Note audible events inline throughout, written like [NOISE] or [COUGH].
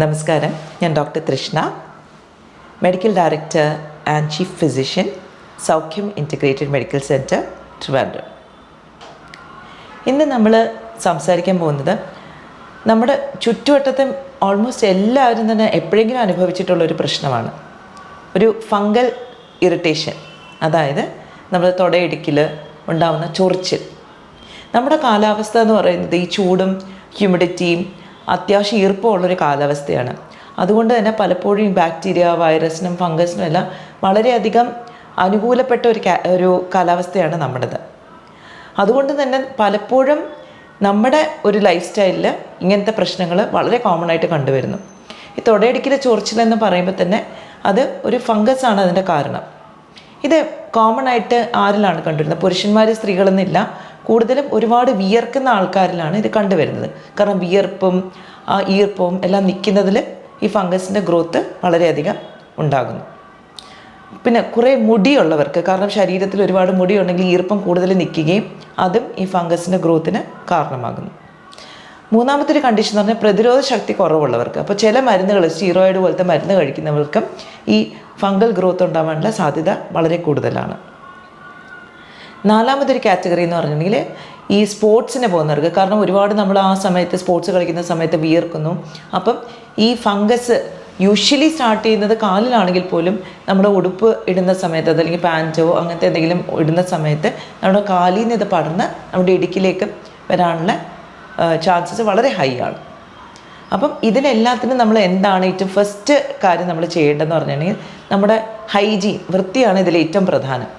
നമസ്കാരം. ഞാൻ doctor Trishna medical director and chief physician Soukhyam integrated medical centre Trivandrum. ഇന്ന് നമ്മൾ സംസാരിക്കാൻ പോകുന്നത് നമ്മുടെ ചുറ്റുവട്ടത്തെ ഓൾമോസ്റ്റ് എല്ലാവരും തന്നെ എപ്പോഴെങ്കിലും അനുഭവിച്ചിട്ടുള്ള ഒരു പ്രശ്നമാണ്. ഒരു ഫംഗൽ ഇറിറ്റേഷൻ അതായത് നമ്മൾ തുടയിടുക്കിൽ ഉണ്ടാകുന്ന ചൊറിച്ചിൽ. നമ്മുടെ കാലാവസ്ഥ എന്ന് പറയുന്നത് ഈ ചൂടും ഹ്യൂമിഡിറ്റിയും അത്യാവശ്യം ഈർപ്പമുള്ളൊരു കാലാവസ്ഥയാണ്. അതുകൊണ്ട് തന്നെ പലപ്പോഴും ഈ ബാക്ടീരിയ വൈറസിനും ഫംഗസിനും എല്ലാം വളരെയധികം അനുകൂലപ്പെട്ട ഒരു ഒരു കാലാവസ്ഥയാണ് നമ്മുടേത്. അതുകൊണ്ട് തന്നെ പലപ്പോഴും നമ്മുടെ ഒരു ലൈഫ് സ്റ്റൈലിൽ ഇങ്ങനത്തെ പ്രശ്നങ്ങൾ വളരെ കോമൺ ആയിട്ട് കണ്ടുവരുന്നു. ഈ തുടയിടുക്കിലെ ചൊറിച്ചിലെന്ന് പറയുമ്പോൾ തന്നെ അത് ഒരു ഫംഗസ് ആണ് അതിന്റെ കാരണം. ഇത് കോമൺ ആയിട്ട് ആരിലാണ് കണ്ടുവരുന്നത്? പുരുഷന്മാർ സ്ത്രീകളെന്നില്ല. കൂടുതലും ഒരുപാട് വിയർക്കുന്ന ആൾക്കാരിലാണ് ഇത് കണ്ടുവരുന്നത്. കാരണം വിയർപ്പും ആ ഈർപ്പവും എല്ലാം നിൽക്കുന്നതിൽ ഈ ഫംഗസിന്റെ ഗ്രോത്ത് വളരെയധികം ഉണ്ടാകുന്നു. പിന്നെ കുറേ മുടിയുള്ളവർക്ക് കാരണം ശരീരത്തിൽ ഒരുപാട് മുടിയുണ്ടെങ്കിൽ ഈർപ്പം കൂടുതൽ നിൽക്കുകയും അതും ഈ ഫംഗസിന്റെ ഗ്രോത്തിന് കാരണമാകുന്നു. മൂന്നാമത്തെ ഒരു കണ്ടീഷൻ എന്ന് പറഞ്ഞാൽ പ്രതിരോധ ശക്തി കുറവുള്ളവർക്ക്. അപ്പോൾ ചില മരുന്നുകൾ സ്റ്റീറോയിഡ് പോലത്തെ മരുന്ന് കഴിക്കുന്നവർക്കും ഈ ഫംഗൽ ഗ്രോത്ത് ഉണ്ടാവാനുള്ള സാധ്യത വളരെ കൂടുതലാണ്. നാലാമതൊരു കാറ്റഗറി എന്ന് പറഞ്ഞിട്ടുണ്ടെങ്കിൽ ഈ സ്പോർട്സിന് പോകുന്നവർക്ക് കാരണം ഒരുപാട് നമ്മൾ ആ സമയത്ത് സ്പോർട്സ് കളിക്കുന്ന സമയത്ത് വിയർക്കുന്നു. അപ്പം ഈ ഫംഗസ് യൂഷ്വലി സ്റ്റാർട്ട് ചെയ്യുന്നത് കാലിലാണെങ്കിൽ പോലും നമ്മുടെ ഉടുപ്പ് ഇടുന്ന സമയത്ത് അതല്ലെങ്കിൽ പാന്റോ അങ്ങനത്തെ എന്തെങ്കിലും ഇടുന്ന സമയത്ത് നമ്മുടെ കാലിൽ നിന്ന് ഇത് പടർന്ന് നമ്മുടെ ഇടുക്കിലേക്ക് വരാനുള്ള ചാൻസസ് വളരെ ഹൈ ആണ്. അപ്പം ഇതിനെല്ലാത്തിനും നമ്മൾ എന്താണ് ഏറ്റവും ഫസ്റ്റ് കാര്യം നമ്മൾ ചെയ്യേണ്ടതെന്ന് പറഞ്ഞിട്ടുണ്ടെങ്കിൽ നമ്മുടെ ഹൈജീൻ വൃത്തിയാണ് ഇതിൽ ഏറ്റവും പ്രധാനം.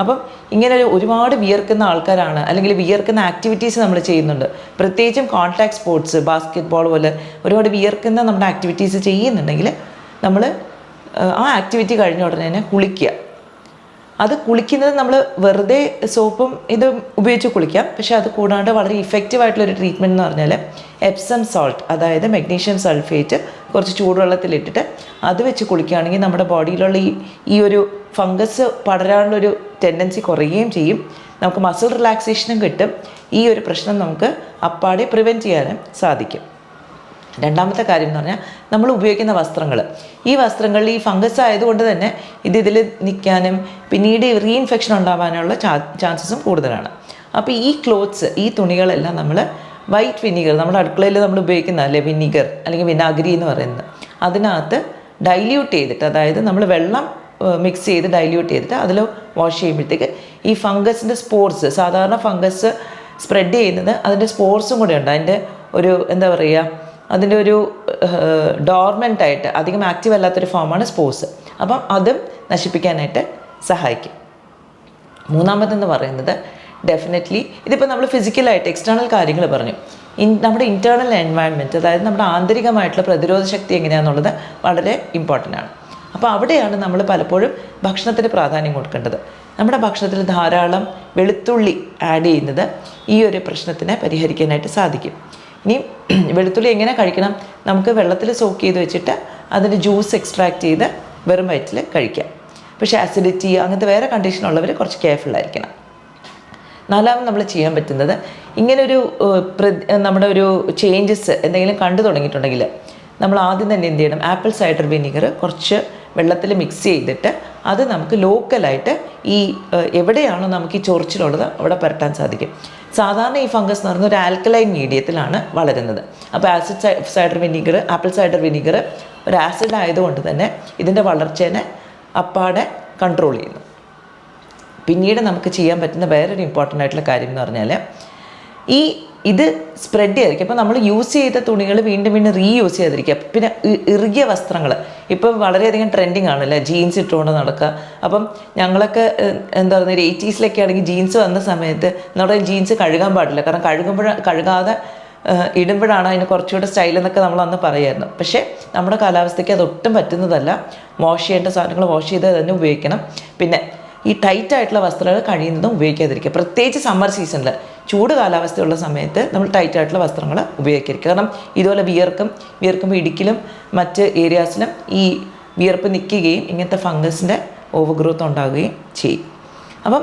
അപ്പം ഇങ്ങനെ ഒരു ഒരുപാട് വിയർക്കുന്ന ആൾക്കാരാണ് അല്ലെങ്കിൽ വിയർക്കുന്ന ആക്ടിവിറ്റീസ് നമ്മൾ ചെയ്യുന്നുണ്ട്. പ്രത്യേകിച്ചും കോൺടാക്ട് സ്പോർട്സ് ബാസ്കറ്റ് ബോൾ പോലെ ഒരുപാട് വിയർക്കുന്ന നമ്മുടെ ആക്ടിവിറ്റീസ് ചെയ്യുന്നുണ്ടെങ്കിൽ നമ്മൾ ആ ആക്ടിവിറ്റി കഴിഞ്ഞ ഉടനെ തന്നെ കുളിക്കുക. അത് കുളിക്കുന്നത് നമ്മൾ വെറുതെ സോപ്പും ഇതും ഉപയോഗിച്ച് കുളിക്കാം. പക്ഷേ അത് കൂടാണ്ട് വളരെ ഇഫക്റ്റീവ് ആയിട്ടുള്ളൊരു ട്രീറ്റ്മെന്റ് എന്ന് പറഞ്ഞാൽ എപ്സം സോൾട്ട് അതായത് മഗ്നീഷ്യം സൾഫേറ്റ് കുറച്ച് ചൂടുവെള്ളത്തിലിട്ടിട്ട് അത് വെച്ച് കുളിക്കുകയാണെങ്കിൽ നമ്മുടെ ബോഡിയിലുള്ള ഈ ഈ ഒരു ഫംഗസ് പടരാനുള്ളൊരു ടെൻഡൻസി കുറയുകയും ചെയ്യും. നമുക്ക് മസിൽ റിലാക്സേഷനും കിട്ടും. ഈ ഒരു പ്രശ്നം നമുക്ക് അപ്പാടെ പ്രിവെന്റ് ചെയ്യാനും സാധിക്കും. രണ്ടാമത്തെ കാര്യം എന്ന് പറഞ്ഞാൽ നമ്മൾ ഉപയോഗിക്കുന്ന വസ്ത്രങ്ങൾ. ഈ വസ്ത്രങ്ങളിൽ ഈ ഫംഗസ് ആയതുകൊണ്ട് തന്നെ ഇത് ഇതിൽ നിൽക്കാനും പിന്നീട് റീഇൻഫെക്ഷൻ ഉണ്ടാവാനുള്ള ചാൻസസും കൂടുതലാണ്. അപ്പോൾ ഈ ക്ലോത്ത്സ് ഈ തുണികളെല്ലാം നമ്മൾ വൈറ്റ് വിനീഗർ നമ്മുടെ അടുക്കളയിൽ നമ്മൾ ഉപയോഗിക്കുന്ന അല്ലേ വിനീഗർ അല്ലെങ്കിൽ വിനാഗിരി എന്ന് പറയുന്നത് അതിനകത്ത് ഡൈല്യൂട്ട് ചെയ്തിട്ട് അതായത് നമ്മൾ വെള്ളം മിക്സ് ചെയ്ത് ഡൈല്യൂട്ട് ചെയ്തിട്ട് അതിൽ വാഷ് ചെയ്യുമ്പോഴത്തേക്ക് ഈ ഫംഗസിന്റെ സ്പോർട്സ് സാധാരണ ഫംഗസ് സ്പ്രെഡ് ചെയ്യുന്നത് അതിന്റെ സ്പോർട്സും കൂടെ ഉണ്ട്. അതിന്റെ ഒരു എന്താ പറയുക അതിന്റെ ഒരു ഡോർമെന്റ് ആയിട്ട് അധികം ആക്റ്റീവ് അല്ലാത്തൊരു ഫോമാണ് സ്പോർട്സ് അപ്പം അതും നശിപ്പിക്കാനായിട്ട് സഹായിക്കും. മൂന്നാമതെന്ന് പറയുന്നത് ഡെഫിനറ്റ്ലി ഇതിപ്പോൾ നമ്മൾ ഫിസിക്കലായിട്ട് എക്സ്റ്റേണൽ കാര്യങ്ങൾ പറഞ്ഞു. ഇൻ നമ്മുടെ ഇന്റേർണൽ എൻവയൺമെന്റ് അതായത് നമ്മുടെ ആന്തരികമായിട്ടുള്ള പ്രതിരോധ ശക്തി എങ്ങനെയാണെന്നുള്ളത് വളരെ ഇമ്പോർട്ടന്റ് ആണ്. അപ്പോൾ അവിടെയാണ് നമ്മൾ പലപ്പോഴും ഭക്ഷണത്തിന് പ്രാധാന്യം കൊടുക്കേണ്ടത്. നമ്മുടെ ഭക്ഷണത്തിൽ ധാരാളം വെളുത്തുള്ളി ആഡ് ചെയ്യുന്നത് ഈ ഒരു പ്രശ്നത്തിനെ പരിഹരിക്കാനായിട്ട് സാധിക്കും. ഇനി [CLEARS THROAT] വെളുത്തുള്ളി എങ്ങനെ കഴിക്കണം? നമുക്ക് വെള്ളത്തിൽ സോക്ക് ചെയ്ത് വെച്ചിട്ട് അതിന്റെ ജ്യൂസ് എക്സ്ട്രാക്റ്റ് ചെയ്ത് വെറും വയറ്റിൽ കഴിക്കാം. പക്ഷേ ആസിഡിറ്റി അങ്ങനത്തെ വേറെ കണ്ടീഷൻ ഉള്ളവർ കുറച്ച് കെയർഫുൾ ആയിരിക്കണം. നാലാമത് നമ്മൾ ചെയ്യാൻ പറ്റുന്നത് ഇങ്ങനൊരു നമ്മുടെ ഒരു ചേഞ്ചസ് എന്തെങ്കിലും കണ്ടു തുടങ്ങിയിട്ടുണ്ടെങ്കിൽ നമ്മൾ ആദ്യം തന്നെ എന്ത് ചെയ്യണം? ആപ്പിൾ സൈഡർ വിനീഗർ കുറച്ച് വെള്ളത്തിൽ മിക്സ് ചെയ്തിട്ട് അത് നമുക്ക് ലോക്കലായിട്ട് ഈ എവിടെയാണോ നമുക്ക് ഈ ചൊറിച്ചിലുള്ളത് അവിടെ പരട്ടാൻ സാധിക്കും. സാധാരണ ഈ ഫംഗസ് എന്ന് പറയുന്നത് ഒരു ആൽക്കലൈൻ മീഡിയത്തിലാണ് വളരുന്നത്. അപ്പോൾ acid cider vinegar apple cider vinegar ഒരു ആസിഡ് ആയതുകൊണ്ട് തന്നെ ഇതിന്റെ വളർച്ചേനെ അപ്പാടെ കൺട്രോൾ ചെയ്യുന്നു. പിന്നീട് നമുക്ക് ചെയ്യാൻ പറ്റുന്ന വേറൊരു ഇമ്പോർട്ടന്റ് ആയിട്ടുള്ള കാര്യം എന്ന് പറഞ്ഞാൽ ഈ ഇത് സ്പ്രെഡ് ചെയ്തിരിക്കുക അപ്പോൾ നമ്മൾ യൂസ് ചെയ്ത തുണികൾ വീണ്ടും വീണ്ടും റീയൂസ് ചെയ്തിരിക്കുക പിന്നെ ഇറുകിയ വസ്ത്രങ്ങൾ. ഇപ്പോൾ വളരെയധികം ട്രെൻഡിങ് ആണല്ലേ? ജീൻസ് ഇട്ടുകൊണ്ട് നടക്കുക. അപ്പം ഞങ്ങളൊക്കെ എന്താ പറയുക ഒരു എയ്റ്റീസിലൊക്കെ ആണെങ്കിൽ ജീൻസ് വന്ന സമയത്ത് നമ്മുടെ ജീൻസ് കഴുകാൻ പാടില്ല. കാരണം കഴുകുമ്പോൾ കഴുകാതെ ഇടുമ്പോഴാണ് അതിന് കുറച്ചുകൂടെ സ്റ്റൈൽ എന്നൊക്കെ നമ്മൾ അന്ന് പറയായിരുന്നു. പക്ഷേ നമ്മുടെ കാലാവസ്ഥയ്ക്ക് അതൊട്ടും പറ്റുന്നതല്ല. വാഷ് ചെയ്യേണ്ട സാധനങ്ങൾ വാഷ് ചെയ്ത് തന്നെ ഉപയോഗിക്കണം. പിന്നെ ഈ ടൈറ്റ് ആയിട്ടുള്ള വസ്ത്രങ്ങൾ കഴിയുന്നതും ഉപയോഗിക്കാതിരിക്കുക. പ്രത്യേകിച്ച് സമ്മർ സീസണിൽ ചൂട് കാലാവസ്ഥയുള്ള സമയത്ത് നമ്മൾ ടൈറ്റ് ആയിട്ടുള്ള വസ്ത്രങ്ങൾ ഉപയോഗിക്കരുത്. കാരണം ഇതുപോലെ വിയർക്കും വിയർക്കുമ്പോൾ ഇടുക്കിലും മറ്റ് ഏരിയാസിലും ഈ വിയർപ്പ് നിൽക്കുകയും ഇങ്ങനത്തെ ഫംഗസിന്റെ ഓവർ ഗ്രോത്ത് ഉണ്ടാകുകയും ചെയ്യും. അപ്പം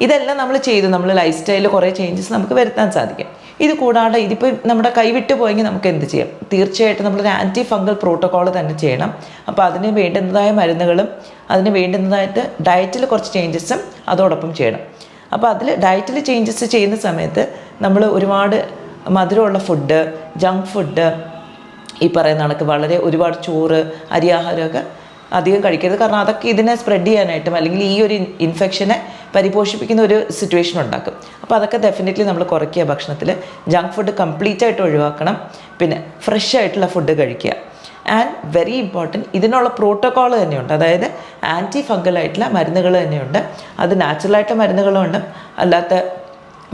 ഇതെല്ലാം നമ്മൾ ചെയ്തു. നമ്മൾ ലൈഫ് സ്റ്റൈലിൽ കുറേ ചേഞ്ചസ് നമുക്ക് വരുത്താൻ സാധിക്കും. ഇത് കൂടാതെ ഇതിപ്പോൾ നമ്മുടെ കൈവിട്ട് പോയെങ്കിൽ നമുക്ക് എന്ത് ചെയ്യാം? തീർച്ചയായിട്ടും നമ്മളൊരു ആന്റി ഫംഗൽ പ്രോട്ടോക്കോൾ തന്നെ ചെയ്യണം. അപ്പോൾ അതിന് വേണ്ടുന്നതായ മരുന്നുകളും അതിന് വേണ്ടുന്നതായിട്ട് ഡയറ്റിൽ കുറച്ച് ചേഞ്ചസും അതോടൊപ്പം ചെയ്യണം. അപ്പോൾ അതിൽ ഡയറ്റിൽ ചേഞ്ചസ് ചെയ്യുന്ന സമയത്ത് നമ്മൾ ഒരുപാട് മധുരമുള്ള ഫുഡ് ജങ്ക് ഫുഡ് ഈ പറയുന്ന കണക്ക് വളരെ ഒരുപാട് ചോറ് അരിയാഹാരമൊക്കെ അധികം കഴിക്കരുത്. കാരണം അതൊക്കെ ഇതിനെ സ്പ്രെഡ് ചെയ്യാനായിട്ടും അല്ലെങ്കിൽ ഈ ഒരു ഇൻഫെക്ഷനെ പരിപോഷിപ്പിക്കുന്ന ഒരു സിറ്റുവേഷൻ ഉണ്ടാക്കും. അപ്പോൾ അതൊക്കെ ഡെഫിനറ്റ്ലി നമ്മൾ കുറയ്ക്കുക ഭക്ഷണത്തിൽ ജങ്ക് ഫുഡ് കംപ്ലീറ്റ് ആയിട്ട് ഒഴിവാക്കണം. പിന്നെ ഫ്രഷ് ആയിട്ടുള്ള ഫുഡ് കഴിക്കുക. ആൻഡ് വെരി ഇമ്പോർട്ടന്റ് ഇതിനുള്ള പ്രോട്ടോക്കോൾ തന്നെയുണ്ട്. അതായത് ആന്റി ഫംഗലായിട്ടുള്ള മരുന്നുകൾ തന്നെയുണ്ട്. അത് നാച്ചുറലായിട്ടുള്ള മരുന്നുകളുണ്ട് അല്ലാത്ത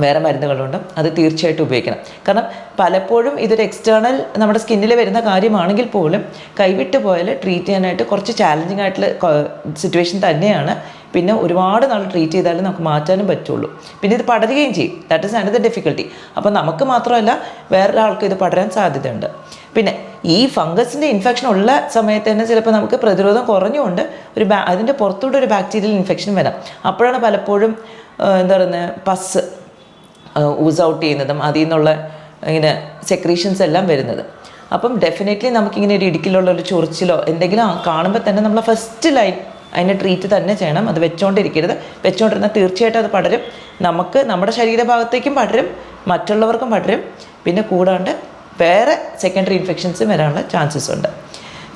വേറെ മരുന്നുകളുണ്ട് അത് തീർച്ചയായിട്ടും ഉപയോഗിക്കണം. കാരണം പലപ്പോഴും ഇതൊരു എക്സ്റ്റേണൽ നമ്മുടെ സ്കിന്നിൽ വരുന്ന കാര്യമാണെങ്കിൽ പോലും കൈവിട്ട് പോയാൽ ട്രീറ്റ് ചെയ്യാനായിട്ട് കുറച്ച് ചാലഞ്ചിങ് ആയിട്ടുള്ള സിറ്റുവേഷൻ തന്നെയാണ് പിന്നെ ഒരുപാട് നാൾ ട്രീറ്റ് ചെയ്താലും നമുക്ക് മാറ്റാനും പറ്റുള്ളൂ. പിന്നെ ഇത് പടരുകയും ചെയ്യും. ദാറ്റ് ഇസ് അനദർ ഡിഫിക്കൽട്ടി അപ്പോൾ നമുക്ക് മാത്രമല്ല വേറൊരാൾക്ക് ഇത് പടരാൻ സാധ്യതയുണ്ട്. പിന്നെ ഈ ഫംഗസിന്റെ ഇൻഫെക്ഷൻ ഉള്ള സമയത്ത് തന്നെ ചിലപ്പോൾ നമുക്ക് പ്രതിരോധം കുറഞ്ഞുകൊണ്ട് ഒരു ബാ അതിന്റെ പുറത്തൂടെ ഒരു ബാക്ടീരിയൽ ഇൻഫെക്ഷൻ വരാം. അപ്പോഴാണ് പലപ്പോഴും എന്താ പറയുന്നത് പസ് ഊസ് ഔട്ട് ചെയ്യുന്നതും അതിൽ നിന്നുള്ള ഇങ്ങനെ സെക്രീഷൻസ് എല്ലാം വരുന്നത്. അപ്പം ഡെഫിനറ്റ്ലി നമുക്കിങ്ങനെ ഒരു ഇടുക്കിലുള്ള ഒരു ചൊറിച്ചിലോ എന്തെങ്കിലും കാണുമ്പോൾ തന്നെ നമ്മൾ ഫസ്റ്റ് ലൈൻ അതിനെ ട്രീറ്റ് തന്നെ ചെയ്യണം. അത് വെച്ചുകൊണ്ടിരിക്കരുത് വെച്ചുകൊണ്ടിരുന്നാൽ തീർച്ചയായിട്ടും അത് പടരും. നമുക്ക് നമ്മുടെ ശരീരഭാഗത്തേക്കും പടരും. മറ്റുള്ളവർക്കും പടരും. പിന്നെ കൂടാണ്ട് വേറെ സെക്കൻഡറി ഇൻഫെക്ഷൻസും വരാനുള്ള ചാൻസസ് ഉണ്ട്.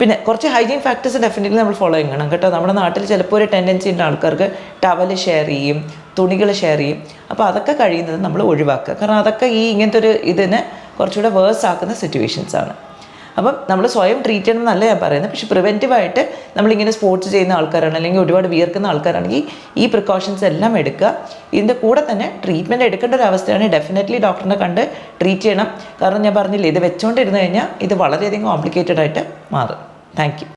പിന്നെ കുറച്ച് ഹൈജീൻ ഫാക്ടേഴ്സ് ഡെഫിനറ്റ്ലി നമ്മൾ ഫോളോ ചെയ്യണം കേട്ടോ. നമ്മുടെ നാട്ടിൽ ചിലപ്പോൾ ഒരു ടെൻഡൻസി ഉണ്ട് ആൾക്കാർക്ക് ടവൽ ഷെയർ ചെയ്യും തുണികൾ ഷെയർ ചെയ്യും. അപ്പോൾ അതൊക്കെ കഴിയുന്നത് നമ്മൾ ഒഴിവാക്കുക. കാരണം അതൊക്കെ ഈ ഇങ്ങനത്തെ ഒരു ഇതിനെ കുറച്ചുകൂടെ വേഴ്സ് ആക്കുന്ന സിറ്റുവേഷൻസ് ആണ്. അപ്പം നമ്മൾ സ്വയം ട്രീറ്റ് ചെയ്യണം എന്നല്ല ഞാൻ പറയുന്നത്. പക്ഷേ പ്രിവെന്റീവായിട്ട് നമ്മളിങ്ങനെ സ്പോർട്സ് ചെയ്യുന്ന ആൾക്കാരാണ് അല്ലെങ്കിൽ ഒരുപാട് വിയർക്കുന്ന ആൾക്കാരാണെങ്കിൽ ഈ പ്രിക്കോഷൻസ് എല്ലാം എടുക്കുക. ഇതിന്റെ കൂടെ തന്നെ ട്രീറ്റ്മെന്റ് എടുക്കേണ്ട ഒരു അവസ്ഥയാണ് ഡെഫിനറ്റ്ലി ഡോക്ടറിനെ കണ്ട് ട്രീറ്റ് ചെയ്യണം. കാരണം ഞാൻ പറഞ്ഞില്ലേ ഇത് വെച്ചുകൊണ്ടിരുന്നു കഴിഞ്ഞാൽ ഇത് വളരെയധികം കോംപ്ലിക്കേറ്റഡ് ആയിട്ട് മാറും. താങ്ക്